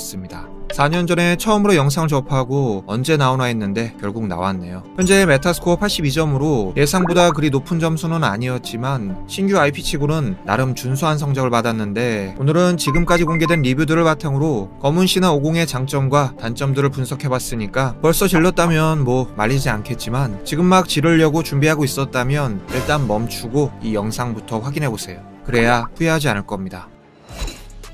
컸습니다. 4년 전에 처음으로 영상을 접하고 언제 나오나 했는데 결국 나왔네요. 현재 메타스코어 82점으로 예상보다 그리 높은 점수는 아니었지만 신규 IP치고는 나름 준수한 성적을 받았는데 오늘은 지금까지 공개된 리뷰들을 바탕으로 검은 시나 50의 장점과 단점들을 분석해봤으니까 벌써 질렀다면 뭐 말리지 않겠지만 지금 막 지르려고 준비하고 있었다면 일단 멈추고 이 영상부터 확인해보세요. 그래야 후회하지 않을 겁니다.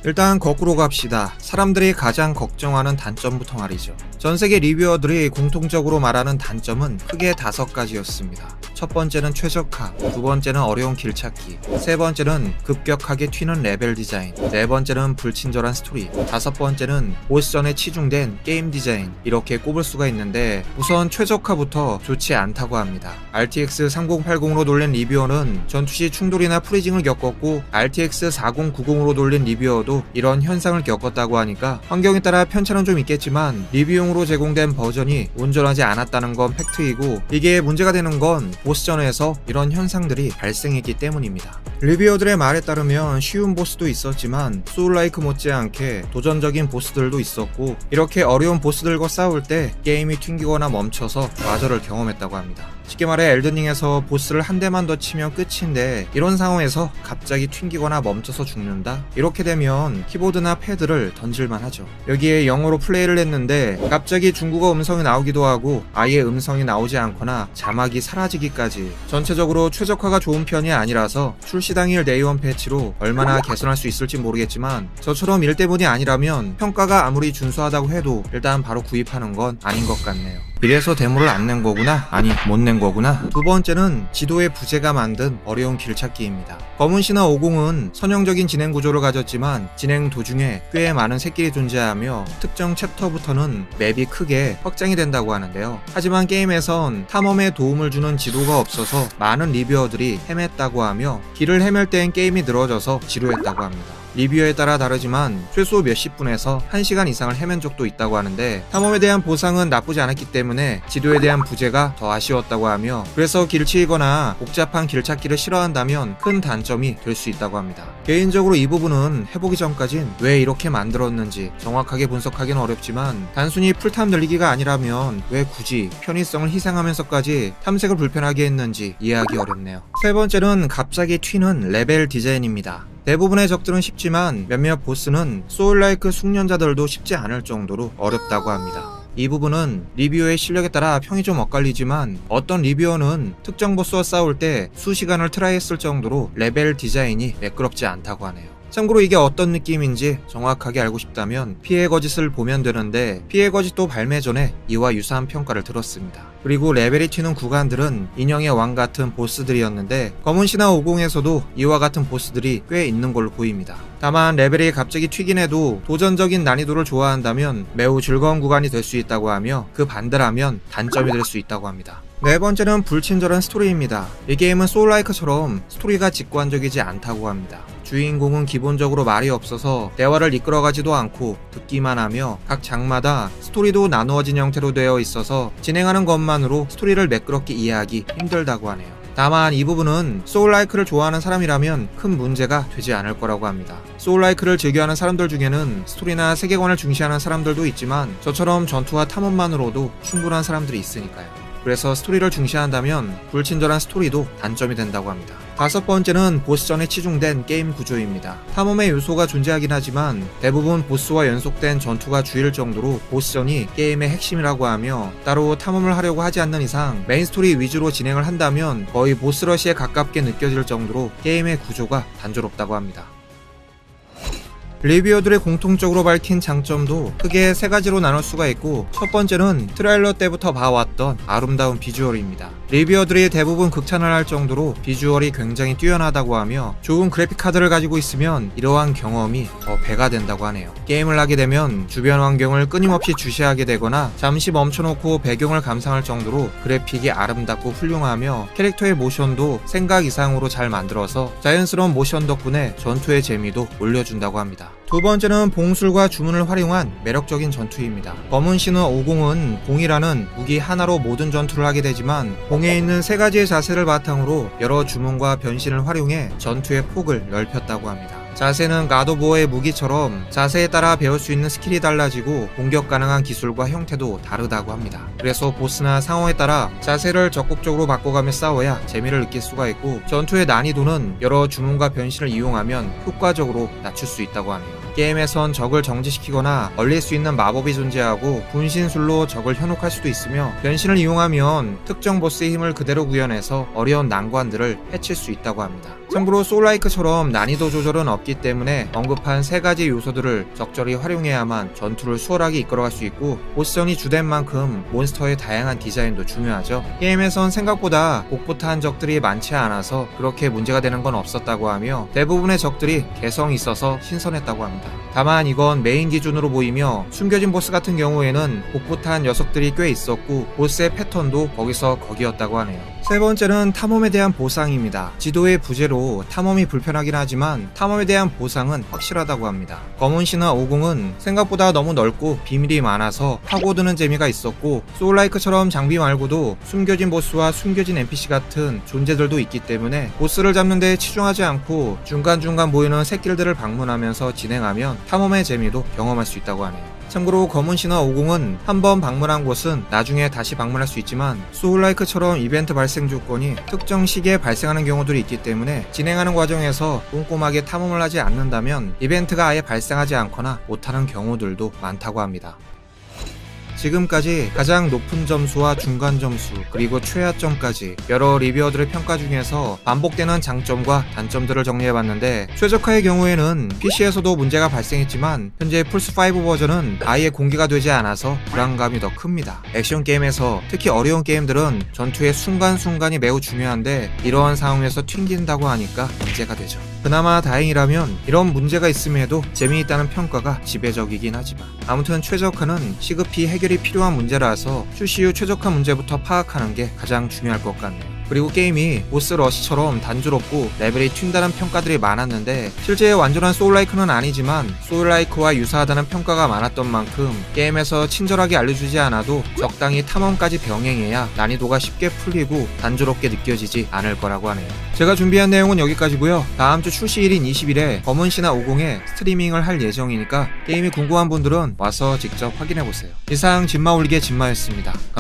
일단 거꾸로 갑시다. 사람들이 가장 걱정하는 단점부터 말이죠. 전 세계 리뷰어들이 공통적으로 말하는 단점은 크게 다섯 가지였습니다. 첫 번째는 최적화, 두 번째는 어려운 길 찾기, 세 번째는 급격하게 튀는 레벨 디자인, 네 번째는 불친절한 스토리, 다섯 번째는 보스전에 치중된 게임 디자인, 이렇게 꼽을 수가 있는데 우선 최적화부터 좋지 않다고 합니다. RTX 3080으로 돌린 리뷰어는 전투시 충돌이나 프리징을 겪었고 RTX 4090으로 돌린 리뷰어도 이런 현상을 겪었다고 하니까 환경에 따라 편차는 좀 있겠지만 리뷰용으로 제공된 버전이 온전하지 않았다는 건 팩트이고 이게 문제가 되는 건 보스전에서 이런 현상들이 발생했기 때문입니다. 리뷰어들의 말에 따르면 쉬운 보스도 있었지만 소울라이크 못지않게 도전적인 보스들도 있었고 이렇게 어려운 보스들과 싸울 때 게임이 튕기거나 멈춰서 좌절을 경험했다고 합니다. 쉽게 말해 엘든링에서 보스를 한 대만 더 치면 끝인데 이런 상황에서 갑자기 튕기거나 멈춰서 죽는다? 이렇게 되면 키보드나 패드를 던질만 하죠. 여기에 영어로 플레이를 했는데 갑자기 중국어 음성이 나오기도 하고 아예 음성이 나오지 않거나 자막이 사라지기까지 전체적으로 최적화가 좋은 편이 아니라서 출시 당일 네이원 패치로 얼마나 개선할 수 있을지 모르겠지만 저처럼 일 때문이 아니라면 평가가 아무리 준수하다고 해도 일단 바로 구입하는 건 아닌 것 같네요. 이래서 데모를 안 낸 거구나? 아니, 못 낸 거구나? 두 번째는 지도의 부재가 만든 어려운 길찾기입니다. 검은시나 50은 선형적인 진행 구조를 가졌지만 진행 도중에 꽤 많은 샛길이 존재하며 특정 챕터부터는 맵이 크게 확장이 된다고 하는데요. 하지만 게임에선 탐험에 도움을 주는 지도가 없어서 많은 리뷰어들이 헤맸다고 하며 길을 헤맬 땐 게임이 늘어져서 지루했다고 합니다. 리뷰에 따라 다르지만 최소 몇십 분에서 1시간 이상을 헤맨 적도 있다고 하는데 탐험에 대한 보상은 나쁘지 않았기 때문에 지도에 대한 부재가 더 아쉬웠다고 하며 그래서 길치이거나 복잡한 길 찾기를 싫어한다면 큰 단점이 될 수 있다고 합니다. 개인적으로 이 부분은 해보기 전까진 왜 이렇게 만들었는지 정확하게 분석하기는 어렵지만 단순히 풀탐 늘리기가 아니라면 왜 굳이 편의성을 희생하면서까지 탐색을 불편하게 했는지 이해하기 어렵네요. 세 번째는 갑자기 튀는 레벨 디자인입니다. 대부분의 적들은 쉽지만 몇몇 보스는 소울라이크 숙련자들도 쉽지 않을 정도로 어렵다고 합니다. 이 부분은 리뷰어의 실력에 따라 평이 좀 엇갈리지만 어떤 리뷰어는 특정 보스와 싸울 때 수시간을 트라이했을 정도로 레벨 디자인이 매끄럽지 않다고 하네요. 참고로 이게 어떤 느낌인지 정확하게 알고 싶다면 피해 거짓을 보면 되는데 피해 거짓도 발매 전에 이와 유사한 평가를 들었습니다. 그리고 레벨이 튀는 구간들은 인형의 왕 같은 보스들이었는데 검은시나 50에서도 이와 같은 보스들이 꽤 있는 걸로 보입니다. 다만 레벨이 갑자기 튀긴 해도 도전적인 난이도를 좋아한다면 매우 즐거운 구간이 될 수 있다고 하며 그 반대라면 단점이 될 수 있다고 합니다. 네 번째는 불친절한 스토리입니다. 이 게임은 소울라이크처럼 스토리가 직관적이지 않다고 합니다. 주인공은 기본적으로 말이 없어서 대화를 이끌어가지도 않고 듣기만 하며 각 장마다 스토리도 나누어진 형태로 되어 있어서 진행하는 것만으로 스토리를 매끄럽게 이해하기 힘들다고 하네요. 다만 이 부분은 소울라이크를 좋아하는 사람이라면 큰 문제가 되지 않을 거라고 합니다. 소울라이크를 즐겨하는 사람들 중에는 스토리나 세계관을 중시하는 사람들도 있지만 저처럼 전투와 탐험만으로도 충분한 사람들이 있으니까요. 그래서 스토리를 중시한다면 불친절한 스토리도 단점이 된다고 합니다. 다섯 번째는 보스전에 치중된 게임 구조입니다. 탐험의 요소가 존재하긴 하지만 대부분 보스와 연속된 전투가 주일 정도로 보스전이 게임의 핵심이라고 하며 따로 탐험을 하려고 하지 않는 이상 메인 스토리 위주로 진행을 한다면 거의 보스러시에 가깝게 느껴질 정도로 게임의 구조가 단조롭다고 합니다. 리뷰어들의 공통적으로 밝힌 장점도 크게 세 가지로 나눌 수가 있고 첫 번째는 트레일러 때부터 봐왔던 아름다운 비주얼입니다. 리뷰어들이 대부분 극찬을 할 정도로 비주얼이 굉장히 뛰어나다고 하며 좋은 그래픽 카드를 가지고 있으면 이러한 경험이 더 배가 된다고 하네요. 게임을 하게 되면 주변 환경을 끊임없이 주시하게 되거나 잠시 멈춰놓고 배경을 감상할 정도로 그래픽이 아름답고 훌륭하며 캐릭터의 모션도 생각 이상으로 잘 만들어서 자연스러운 모션 덕분에 전투의 재미도 올려준다고 합니다. 두 번째는 봉술과 주문을 활용한 매력적인 전투입니다. 검은 신우 50은 봉이라는 무기 하나로 모든 전투를 하게 되지만 봉에 있는 세 가지의 자세를 바탕으로 여러 주문과 변신을 활용해 전투의 폭을 넓혔다고 합니다. 자세는 가도보어의 무기처럼 자세에 따라 배울 수 있는 스킬이 달라지고 공격 가능한 기술과 형태도 다르다고 합니다. 그래서 보스나 상황에 따라 자세를 적극적으로 바꿔가며 싸워야 재미를 느낄 수가 있고 전투의 난이도는 여러 주문과 변신을 이용하면 효과적으로 낮출 수 있다고 하네요. 게임에선 적을 정지시키거나 얼릴 수 있는 마법이 존재하고 분신술로 적을 현혹할 수도 있으며 변신을 이용하면 특정 보스의 힘을 그대로 구현해서 어려운 난관들을 해칠 수 있다고 합니다. 참고로 소울라이크처럼 난이도 조절은 없기 때문에 언급한 세 가지 요소들을 적절히 활용해야만 전투를 수월하게 이끌어갈 수 있고 보스전이 주된 만큼 몬스터의 다양한 디자인도 중요하죠. 게임에선 생각보다 복붙한 적들이 많지 않아서 그렇게 문제가 되는 건 없었다고 하며 대부분의 적들이 개성이 있어서 신선했다고 합니다. 다만 이건 메인 기준으로 보이며 숨겨진 보스 같은 경우에는 복붙한 녀석들이 꽤 있었고 보스의 패턴도 거기서 거기였다고 하네요. 세 번째는 탐험에 대한 보상입니다. 지도의 부재로 탐험이 불편하긴 하지만 탐험에 대한 보상은 확실하다고 합니다. 검은시나 오공은 생각보다 너무 넓고 비밀이 많아서 파고드는 재미가 있었고 소울라이크처럼 장비 말고도 숨겨진 보스와 숨겨진 NPC 같은 존재들도 있기 때문에 보스를 잡는 데 치중하지 않고 중간중간 보이는 새길들을 방문하면서 진행하면 탐험의 재미도 경험할 수 있다고 하네요. 참고로 검은 신화 50은 한 번 방문한 곳은 나중에 다시 방문할 수 있지만 소울라이크처럼 이벤트 발생 조건이 특정 시기에 발생하는 경우들이 있기 때문에 진행하는 과정에서 꼼꼼하게 탐험을 하지 않는다면 이벤트가 아예 발생하지 않거나 못하는 경우들도 많다고 합니다. 지금까지 가장 높은 점수와 중간 점수 그리고 최하점까지 여러 리뷰어들의 평가 중에서 반복되는 장점과 단점들을 정리해봤는데 최적화의 경우에는 PC에서도 문제가 발생했지만 현재 플스5 버전은 아예 공개가 되지 않아서 불안감이 더 큽니다. 액션 게임에서 특히 어려운 게임들은 전투의 순간순간이 매우 중요한데 이러한 상황에서 튕긴다고 하니까 문제가 되죠. 그나마 다행이라면 이런 문제가 있음에도 재미있다는 평가가 지배적이긴 하지만 아무튼 최적화는 시급히 해결이 필요한 문제라서 출시 후 최적화 문제부터 파악하는 게 가장 중요할 것 같네요. 그리고 게임이 보스 러시처럼 단조롭고 레벨이 튄다는 평가들이 많았는데 실제 완전한 소울라이크는 아니지만 소울라이크와 유사하다는 평가가 많았던 만큼 게임에서 친절하게 알려주지 않아도 적당히 탐험까지 병행해야 난이도가 쉽게 풀리고 단조롭게 느껴지지 않을 거라고 하네요. 제가 준비한 내용은 여기까지고요. 다음 주 출시일인 20일에 검은 신화 50에 스트리밍을 할 예정이니까 게임이 궁금한 분들은 와서 직접 확인해보세요. 이상 진마 올리게 진마였습니다.